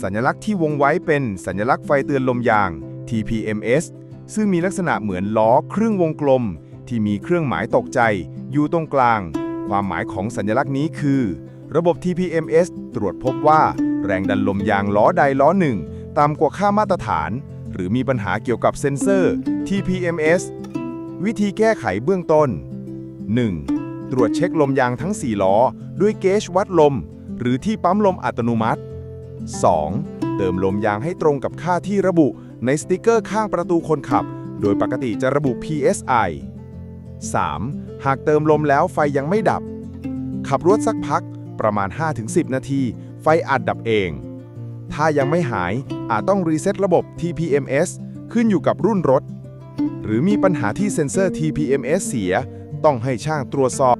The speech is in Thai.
สัญลักษณ์ที่วงไว้เป็นสัญลักษณ์ไฟเตือนลมยาง TPMS ซึ่งมีลักษณะเหมือนล้อครึ่งวงกลม ที่มีเครื่องหมายตกใจ อยู่ตรงกลาง ความหมายของสัญลักษณ์นี้คือ ระบบ TPMS ตรวจพบว่า แรงดันลมยางล้อใดล้อหนึ่งต่ำกว่าค่ามาตรฐาน หรือมีปัญหาเกี่ยวกับเซ็นเซอร์ TPMS วิธีแก้ไขเบื้องต้น 1. ตรวจเช็คลมยางทั้ง 4 ล้อ ด้วยเกจวัดลม หรือที่ปั๊มลมอัตโนมัติ 2. เติมลมยางให้ตรงกับค่าที่ระบุในสติกเกอร์ข้างประตูคนขับ โดยปกติจะระบุ PSI 3. หากเติมลมแล้วไฟยังไม่ดับ ขับรถสักพักประมาณ 5-10 นาที ไฟอาจดับเอง ถ้ายังไม่หายอาจต้องรีเซ็ตระบบ TPMS ขึ้นอยู่กับรุ่นรถ หรือมีปัญหาที่เซ็นเซอร์ TPMS เสีย ต้องให้ช่างตรวจสอบ